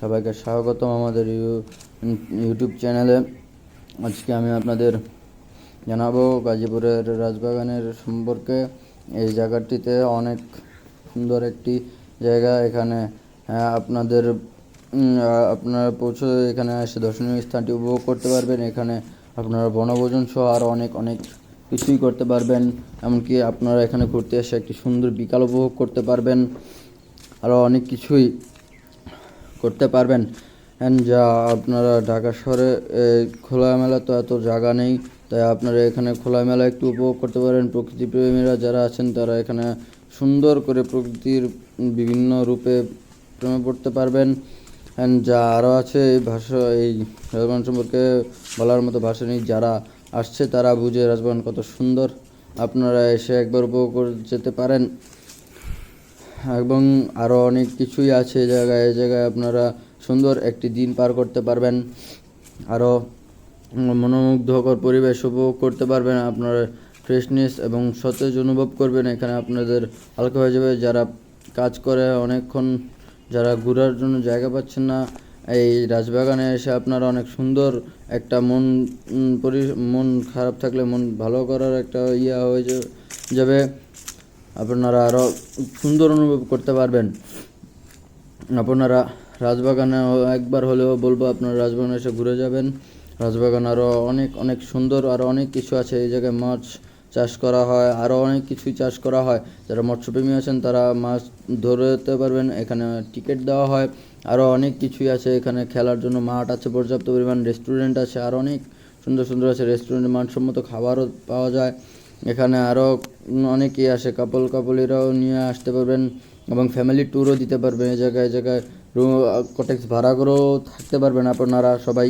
সবাইকে স্বাগতম আমাদের ইউটিউব চ্যানেলে আজকে আমি আপনাদের জানাব গাজীপুরের রাজবাগানের সম্পর্কে। এই জায়গাটিতে অনেক সুন্দর একটি জায়গা। এখানে আপনাদের আপনারা পৌঁছে এখানে এসে দর্শনীয় স্থানটি উপভোগ করতে পারবেন। এখানে আপনারা বনভোজন সহ আরও অনেক অনেক কিছুই করতে পারবেন। এমনকি আপনারা এখানে ঘুরতে এসে একটি সুন্দর বিকাল উপভোগ করতে পারবেন। আরও অনেক কিছুই করতে পারবেন। যা আপনারা ঢাকা শহরে খোলামেলা তো এত জায়গা নেই, তাই আপনারা এখানে খোলামেলা একটু উপভোগ করতে পারেন। প্রকৃতিপ্রেমীরা যারা আছেন, তারা এখানে সুন্দর করে প্রকৃতির বিভিন্ন রূপে প্রেমে পড়তে পারবেন। যা আরও আছে, এই ভাষা, এই রাজবাগান সম্পর্কে বলার মতো ভাষা নেই। যারা আসছে, তারা বুঝে রাজবাগান কত সুন্দর। আপনারা এসে একবার উপভোগ করে যেতে পারেন। এবং আরও অনেক কিছুই আছে জায়গায় এই জায়গায় আপনারা সুন্দর একটি দিন পার করতে পারবেন। আরও মনোমুগ্ধকর পরিবেশ উপভোগ করতে পারবেন, আপনারা ফ্রেশনেস এবং সতেজ অনুভব করবেন। এখানে আপনাদের হালকা হয়ে যাবে। যারা কাজ করে অনেকক্ষণ, যারা ঘোরার জন্য জায়গা পাচ্ছেন না, এই রাজবাগানে এসে আপনারা অনেক সুন্দর একটা মন পরি, মন খারাপ থাকলে মন ভালো করার একটা ইয়া হয়ে যাবে। আপনারা আরও সুন্দর অনুভব করতে পারবেন। আপনারা রাজবাগানে একবার হলেও বলব আপনারা রাজবাগানে এসে ঘুরে যাবেন। রাজবাগান আরও অনেক অনেক সুন্দর আরও অনেক কিছু আছে। এই জায়গায় মাছ চাষ করা হয় আরও অনেক কিছুই চাষ করা হয়। যারা মৎস্যপ্রেমী আছেন তারা মাছ ধরতে পারবেন, এখানে টিকিট দেওয়া হয়। আরও অনেক কিছুই আছে, এখানে খেলার জন্য মাঠ আছে, পর্যাপ্ত পরিমাণ রেস্টুরেন্ট আছে, আর অনেক সুন্দর সুন্দর আছে। রেস্টুরেন্টে মানসম্মত খাবারও পাওয়া যায়। এখানে আরও অনেকেই আসে কাপল কাপলিরাও নিয়ে আসতে পারবেন এবং ফ্যামিলি ট্যুরও দিতে পারবেন। এই জায়গায় জায়গায় রুম কটেক্স ভাড়া করেও থাকতে পারবেন আপনারা সবাই।